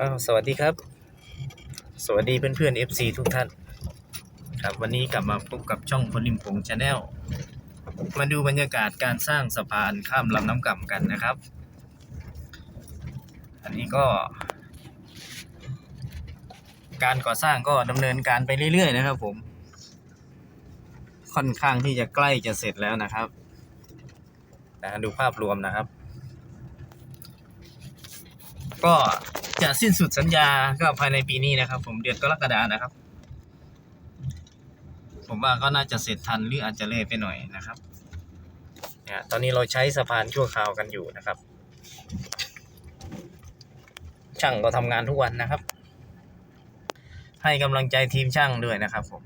อ้าวสวัสดีครับ สวัสดีเพื่อนเพื่อน FC ทุกท่าน ครับวันนี้กลับมาพบกับช่องคนริมโขงชาแนลมาดูบรรยากาศการสร้างสะพานข้ามลำน้ำก่ำกันนะครับ อันนี้ก็ การก่อสร้างก็ดำเนินการไปเรื่อยๆนะครับ ผม ค่อนข้างที่จะใกล้จะเสร็จแล้วนะครับนะดูภาพรวมนะครับ ก็ จะสิ้นสุดสัญญาก็ภายในปีนี้นะครับ ผมเดือนกรกฎานะครับ ผมว่าก็น่าจะเสร็จทันหรืออาจจะเล่ไปหน่อยนะครับเนี่ยตอนนี้เราใช้สะพานชั่วคราวกันอยู่นะครับ ช่างก็ทำงานทุกวันนะครับ ให้กำลังใจทีมช่างด้วยนะครับผม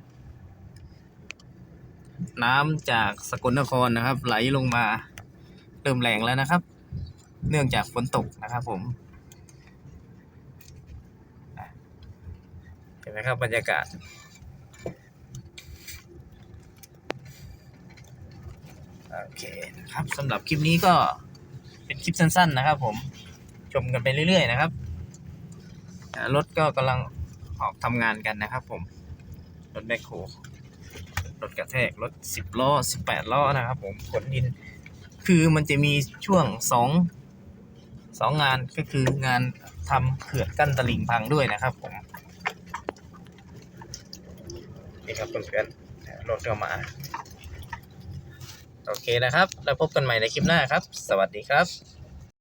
น้ำจากสกลนครนะครับ ไหลลงมาเริ่มแรงแล้วนะครับ เนื่องจากฝนตกนะครับผม เห็ นไหมครับ บรรยากาศ โอเคนะครับสำหรับคลิปนี้ก็เป็นคลิปสั้น ๆ นะครับ ผมชมกันไปเรื่อย ๆ นะครับรถก็กำลังออกทำงานกันนะครับ ผม รถแบคโฮรถกระแทกรถสิบล้อสิบแปดล้อนะครับ ผมขนดิน คือมันจะมีช่วงสองสองงานก็คืองานทำเขื่อนกั้นตลิ่งพังด้วยนะครับ ผม นี่ครับเพื่อนๆรถก็มา โอเคนะครับ แล้วพบกันใหม่ในคลิปหน้าครับ สวัสดีครับ